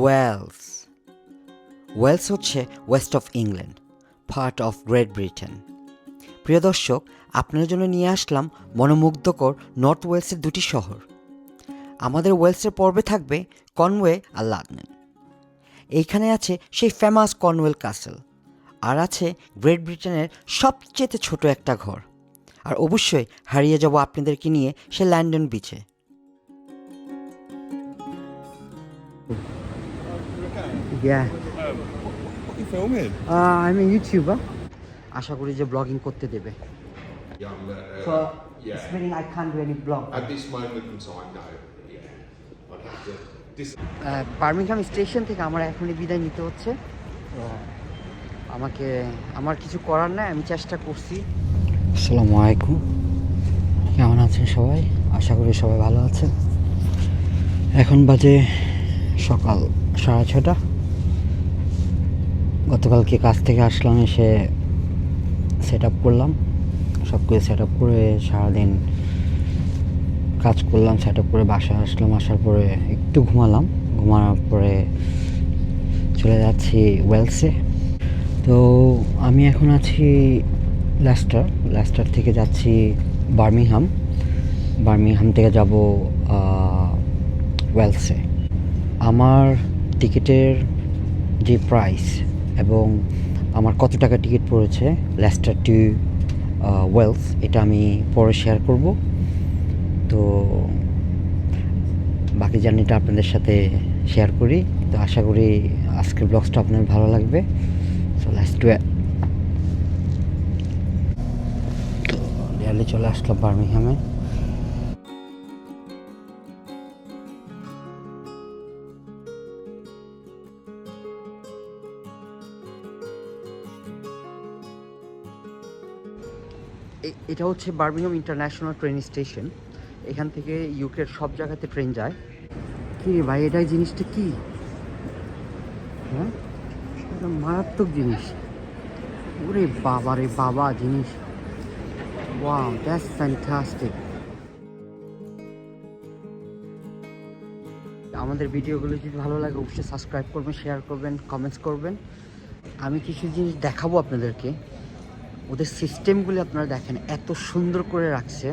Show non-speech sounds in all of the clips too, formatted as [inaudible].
Wales Wales হচ্ছে west of England part of Great Britain প্রিয় দর্শক আপনার জন্য নিয়ে আসলাম মনোমুগ্ধকর নর্থ ওয়েলসের দুটি শহর। আমাদের ওয়েলসের পর্বে থাকবে কনওয়ে আর লাদনেন এইখানে আছে সেই ফেমাস কনওয়েল কাসেল আর আছে গ্রেট ব্রিটেনের সবচেয়ে ছোট একটা ঘর। আর অবশ্যই হারিয়ে যাব আপনাদেরকে নিয়ে সে ল্যান্ডন বিচে Yeah. Um, What are you filming? Uh, I'm a YouTuber. আশা করি যে ব্লগিং করতে দেবে Yeah, I'm, uh, So, yeah. it's meaning I can't do any blog. At this moment in time, no. Yeah. I'd have to. Birmingham station থেকে আমার এখনই বিদায় নিতে হচ্ছে আমাকে আমার কিছু করার নাই আমি চেষ্টা করছি আসসালামু আলাইকুম কেমন আছেন সবাই আশা করি সবাই ভালো আছেন এখন বাজে সকাল সাড়ে ছটা গতকালকে কাজ থেকে আসলাম, এসে সেট আপ করলাম। সব কিছু সেট আপ করে সারাদিন কাজ করলাম সেট আপ করে বাসায় আসলাম, আসার পরে একটু ঘুমালাম। ঘুমানোর পরে চলে যাচ্ছি ওয়েলসে তো আমি এখন আছি ল্যাস্টার ল্যাস্টার থেকে যাচ্ছি বার্মিংহাম বার্মিংহাম থেকে যাব ওয়েলসে আমার টিকিটের যে প্রাইস এবং আমার কত টাকা টিকিট পড়েছে? লেস্টার টু ওয়েলস এটা আমি পরে শেয়ার করব। তো বাকি জার্নিটা আপনাদের সাথে শেয়ার করি। তো আশা করি আজকের ব্লগসটা আপনার ভালো লাগবে। সো লেটস ডু তো রিয়ালি চলে আসলাম বার্মিংহামে এটা হচ্ছে বার্মিংহাম ইন্টারন্যাশনাল ট্রেন স্টেশন। এখান থেকে ইউকের সব জায়গাতে ট্রেন যায়। কি রে ভাই, এটাই জিনিসটা কি? হ্যাঁ? মারাত্মক জিনিস। ওরে বাবা রে বাবা, জিনিস। ওয়াও দ্যাটস ফ্যান্টাস্টিক আমাদের ভিডিওগুলো যদি ভালো লাগে, অবশ্যই সাবস্ক্রাইব করবেন শেয়ার করবেন কমেন্টস করবেন। আমি কিছু জিনিস দেখাবো আপনাদেরকে। ওদের সিস্টেমগুলি আপনারা দেখেন, এত সুন্দর করে রাখছে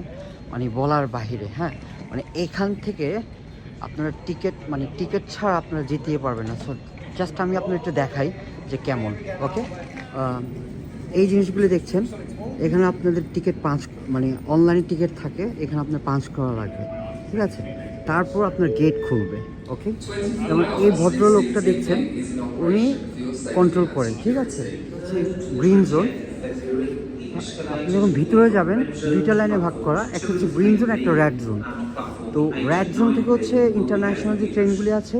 মানে বলার বাহিরে হ্যাঁ? মানে এখান থেকে আপনারা টিকিট মানে টিকিট ছাড়া আপনারা জিতিয়ে পারবেন না। সো জাস্ট আমি আপনার একটু দেখাই যে কেমন ওকে এই জিনিসগুলি দেখছেন, এখানে আপনাদের টিকিট পাঁচ মানে অনলাইনে টিকিট থাকে, এখানে আপনার পাঁচ করা লাগবে, ঠিক আছে? তারপর আপনার গেট খুলবে ওকে যেমন এই ভদ্রলোকটা দেখছেন, উনি কন্ট্রোল করেন, ঠিক আছে? গ্রিন জোন আপনি যখন ভিতরে যাবেন, দুইটা লাইনে ভাগ করা, একটা হচ্ছে গ্রিন জোন একটা রেড জোন তো রেড জোন থেকে হচ্ছে ইন্টারন্যাশনাল যে ট্রেনগুলি আছে,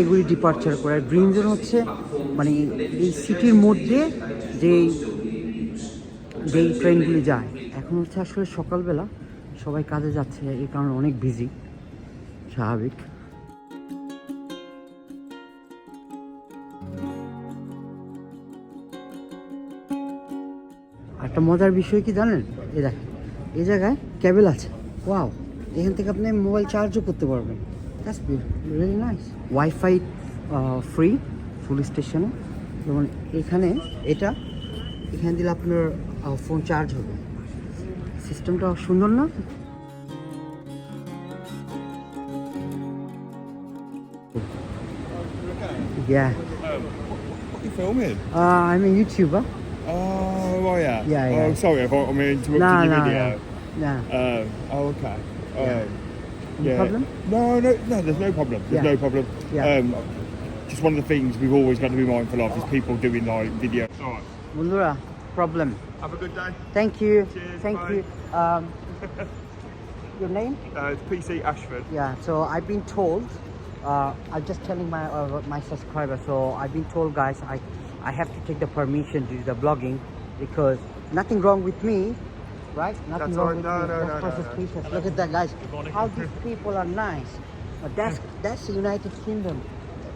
এগুলি ডিপার্চার করে। আর গ্রিন জোন হচ্ছে মানে এই সিটির মধ্যে যেই যেই ট্রেনগুলি যায়। এখন হচ্ছে আসলে সকালবেলা সবাই কাজে যাচ্ছে এই কারণে অনেক বিজি স্বাভাবিক। একটা মজার বিষয় কি জানেন? এই দেখেন এই জায়গায় ক্যাবেল আছে। ওয়াও এখান থেকে আপনি মোবাইল চার্জও করতে পারবেন। That's really nice wifi free full স্টেশনে যেমন এখানে এটা এখানে দিলে আপনার ফোন চার্জ হবে। সিস্টেমটা সুন্দর না? Yeah, What are you filming? uh, I'm a YouTuber. yeah. Yeah, yeah. Oh, sorry I'm mean interrupted no, no, video. No. Um, oh, okay. Yeah. Um, yeah. Problem? No, no, no. There's no problem. There's yeah. no problem. Yeah. Um, just one of the things we've always got to be mindful of is people doing like video. All right. Mulura, problem. Have a good day. Thank you. Cheers, Thank bye. you. Um, [laughs] your name? Uh, it's PC Ashford. Yeah. So I've been told. Uh, I'm just telling my uh, my subscriber. So I've been told, guys, I I have to take the permission to do the blogging because nothing wrong with me right nothing That's wrong all right. with No, me no, That's no, no, process no. speechless. look at that guys how these people are nice but that's [laughs] that's the united kingdom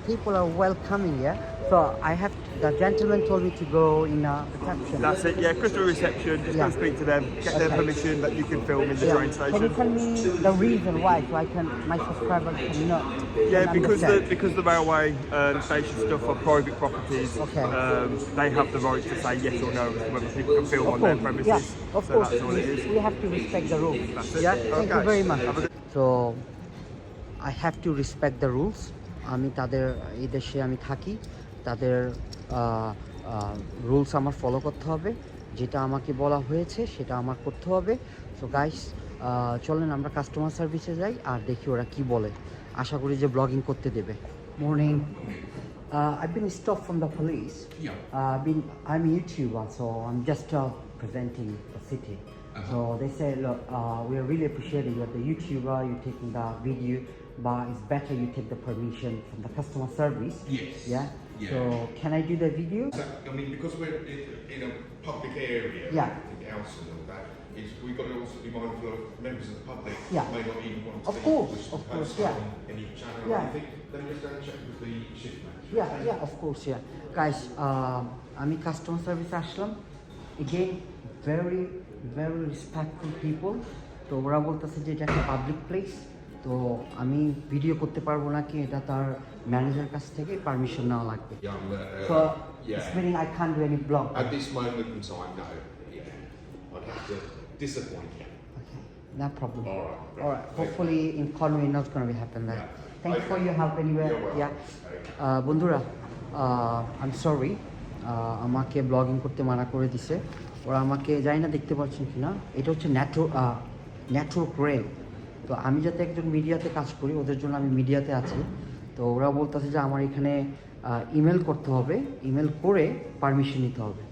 people are welcoming yeah So I have the gentleman told me to go in a reception. That's it, yeah, crystal reception, just Yeah. go speak to them, get their Okay. permission that you can film in the Yeah. train Can you station. tell me the reason why so I can my subscriber can know? Yeah, can because the understand? because the railway um, station stuff are private properties, Okay. um, they have the right to say yes or no as to whether people can film Of on their course, premises. yeah, of so course. that's all it is. We have to respect the rules. That's it. Yeah, thank you Okay. very much. Have a good- So I have to respect the rules. আমি তাদের এই দেশে আমি থাকি তাদের rules আমার follow করতে হবে। যেটা আমাকে বলা হয়েছে সেটা আমার করতে হবে। সো গাইস চলেন আমরা কাস্টমার সার্ভিসে যাই আর দেখি ওরা কি বলে। আশা করি যে ব্লগিং করতে দেবে। Morning I been stop from the police I mean YouTuber so I just presenting the city so they we are YouTuber you taking the video বা it's better you take the permission from the customer service Yeah. So can I do the video? So, I mean, because we're in, in a public area, Yeah. everything else and all that, is we've got to also be mindful of members of the public Yeah. who may not even want to Of see course, wish to of post course, that yeah. on any channel Yeah. or anything. Then just go and check with the shift manager. Yeah, yeah, of course, yeah. Guys, uh, আমি customer সার্ভিসে আসলাম again very very respectful people তো ওরা বলতেছে যে এটা একটা public place তো আমি ভিডিও করতে পারব না কি? এটা তার ম্যানেজার কাছ থেকে পারমিশন নেওয়া লাগবে। uh, বন্ধুরা আই এম সরি আমাকে ব্লগিং করতে মানা করে দিছে। ওরা আমাকে যাই না দেখতে পাচ্ছেন কিনা। এটা হচ্ছে নেটওয়ার্ক নেটওয়ার্ক রেল তো আমি যাতে একজন মিডিয়াতে কাজ করি, ওদের জন্য আমি মিডিয়াতে আছি। তো ওরা বলতেছে যে আমার এখানে ইমেল করতে হবে ইমেল করে পারমিশন নিতে হবে।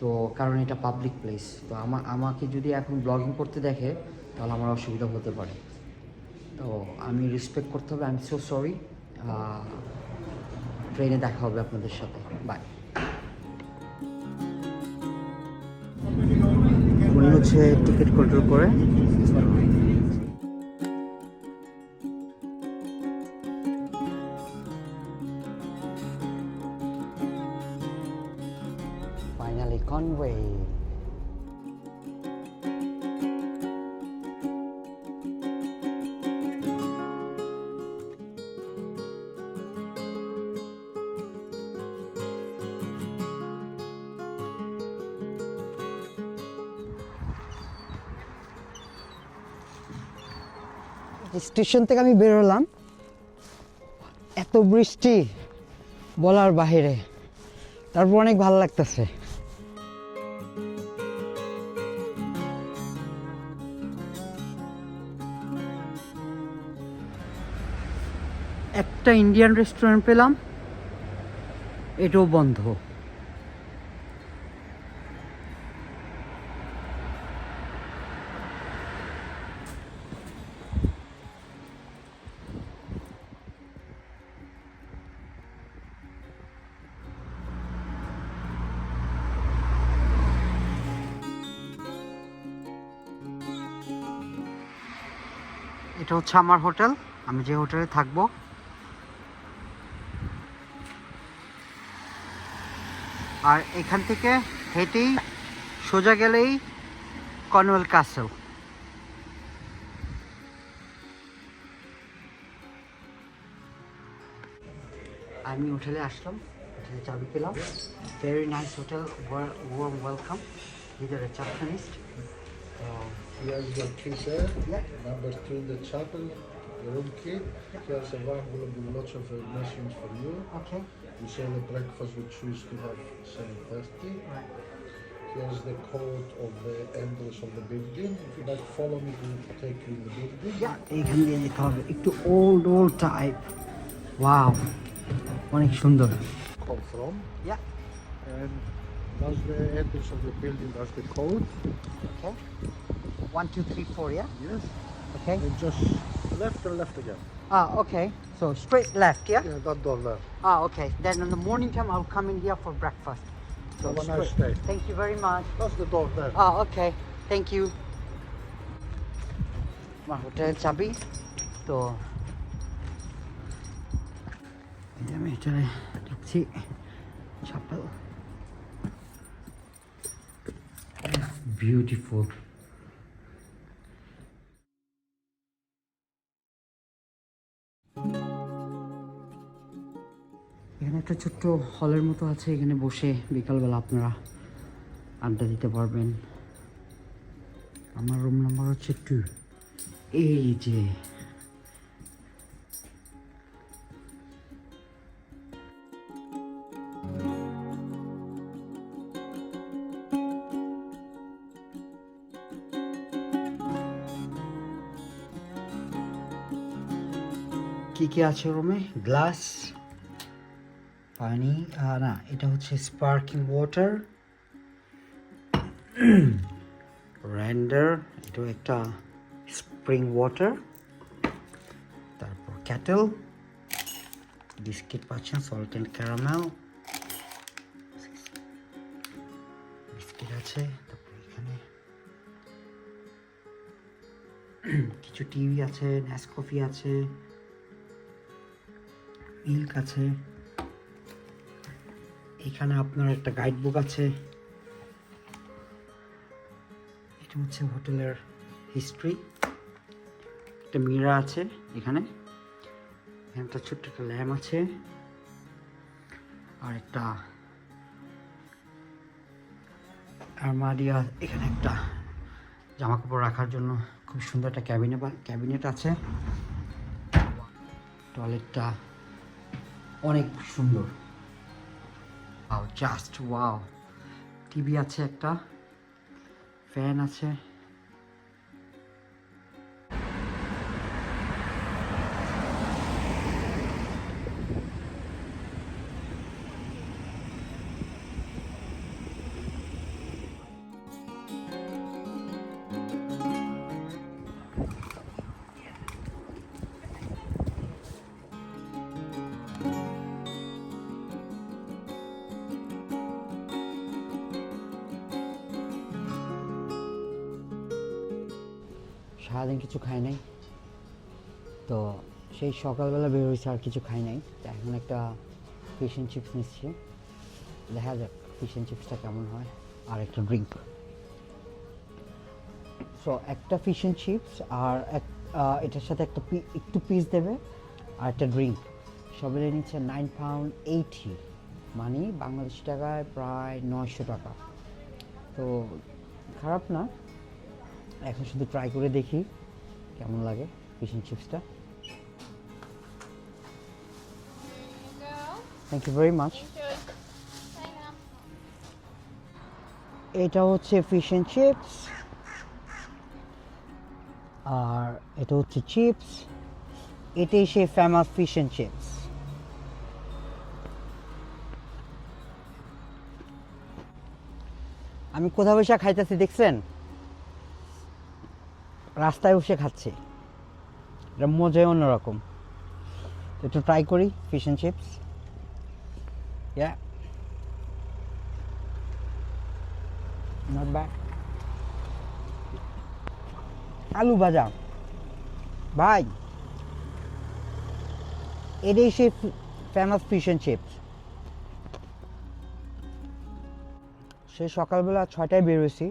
তো কারণ এটা পাবলিক প্লেস তো আমা, আমাকে যদি এখন ব্লগিং করতে দেখে, তাহলে আমার অসুবিধা হতে পারে। তো আমি রেসপেক্ট করতে হবে আই এম সো সরি ট্রেনে দেখা হবে আপনাদের সাথে। বাই হচ্ছে টিকিট কন্ট্রোল করে। স্টেশন থেকে আমি বেরোলাম এত বৃষ্টি বলার বাহিরে। তারপর অনেক ভালো লাগতেছে। একটা ইন্ডিয়ান রেস্টুরেন্ট পেলাম। এটাও বন্ধ। হচ্ছে আমার হোটেল। আমি যে হোটেলে থাকব। আর এখান থেকে হেঁটেই সোজা গেলেই কনওয়েল কাসেল। আমি হোটেলে আসলাম। হোটেলে চাবি পেলাম। Very nice hotel warm welcome with receptionist Here's your key there. Yeah. Number two in the chapel, your room key. Here's a one will be lots of information for you. Okay You say the breakfast we choose to have 7.30. Here's the code of the entrance of the building. If you like follow me to take you in the building. ইয়া এইখান দিয়ে যেতে হবে একটু old old type wow অনেক সুন্দর Come from. Yeah And that's the entrance of the building, that's the code. Okay One two three four yeah Yes. Okay And just left and left again. Ah, okay. So straight left, yeah? Yeah, that door there. Ah, okay. Then in the morning time, I'll come in here for breakfast. So Have a nice straight. day. Thank you very much. That's the door there. Ah, okay. Thank you. আমার হোটেলের চাবি তো এই যে আমি হোটেলে ঢুকছি chapel. Beautiful. একটা ছোট্ট হলের মতো আছে, এখানে বসে বিকালবেলা আপনারা আড্ডা দিতে পারবেন। আমার রুম নাম্বার হচ্ছে টু এই যে। কি কি আছে রুমে গ্লাস পানি না, এটা হচ্ছে স্পার্কিং ওয়াটার র্যান্ডার এটাও একটা স্প্রিং ওয়াটার তারপর ক্যাটেল বিস্কিট পাচ্ছেন সল্ট অ্যান্ড ক্যারামেল বিস্কিট আছে, তারপর এখানে কিছু টিভি আছে নেসকফি আছে মিল্ক আছে। এখানে আপনার একটা গাইড বুক আছে। এটা হচ্ছে হোটেলের হিস্ট্রি একটা মিরা আছে এখানে। একটা ছোট্ট একটা ল্যাম্প আছে। আর একটা আলমারি আ- এখানে একটা জামা কাপড় রাখার জন্য খুব সুন্দর একটা ক্যাবিনেট ক্যাবিনেট আছে। টয়লেটটা অনেক সুন্দর। জাস্ট ওয়াও টিভি আছে একটা ফ্যান আছে। সারাদিন কিছু খাই নাই। তো সেই সকালবেলা বের হয়েছে আর কিছু খাই নাই। তো এখন একটা ফিশ অ্যান্ড চিপস নিচ্ছি। দেখা যাক ফিশ অ্যান্ড চিপসটা কেমন হয়। আর একটা ড্রিঙ্ক সো একটা ফিশ অ্যান্ড চিপস আর এক এটার সাথে একটা একটু পিস দেবে আর একটা ড্রিঙ্ক সবাই নিচ্ছে নাইন পাউন্ড এইটি মানে বাংলাদেশি টাকায় প্রায় নয়শো টাকা। তো খারাপ না। এখন শুধু ট্রাই করে দেখি কেমন লাগে ফিশ চিপসটা থ্যাংক ইউ ভেরি মাচ এটা হচ্ছে ফিশ অ্যান্ড চিপস আর এটা হচ্ছে চিপস এটাই সে ফেমাস ফিশ অ্যান্ড চিপস আমি কোথাও বসে খাইতেছি, দেখছেন? রাস্তায় বসে খাচ্ছি। এটা মজাই অন্যরকম। একটু ট্রাই করি fish and chips yeah not আলু ভাজা। ভাই, এটাই সেই ফেমাস ফিশ অ্যান্ড চিপস সে সকালবেলা ছয়টায় বেরোয়েছি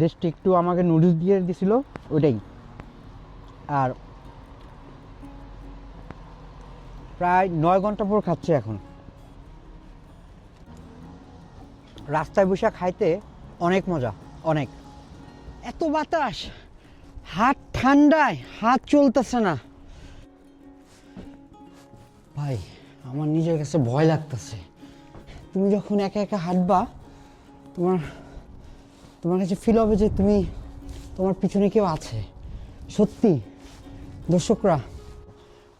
জাস্ট একটু আমাকে নুডলস দিয়ে দিছিল, ওইটাই। আর প্রায় নয় ঘণ্টা পর খাচ্ছে এখন। রাস্তায় বসে খাইতে অনেক মজা, অনেক। এত বাতাস, হাত ঠান্ডায়, হাত চলতেছে না। ভাই, আমার নিজের কাছে ভয় লাগতেছে। তুমি যখন একা একা হাঁটবা, তোমার তোমার কাছে ফিল হবে যে তুমি, তোমার পিছনে কেউ আছে। সত্যি, দর্শকরা।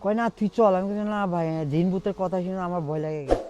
কয় না, তুই চল। আমি না ভাই দিন ভূতের কথা শুনে আমার ভয় লাগে।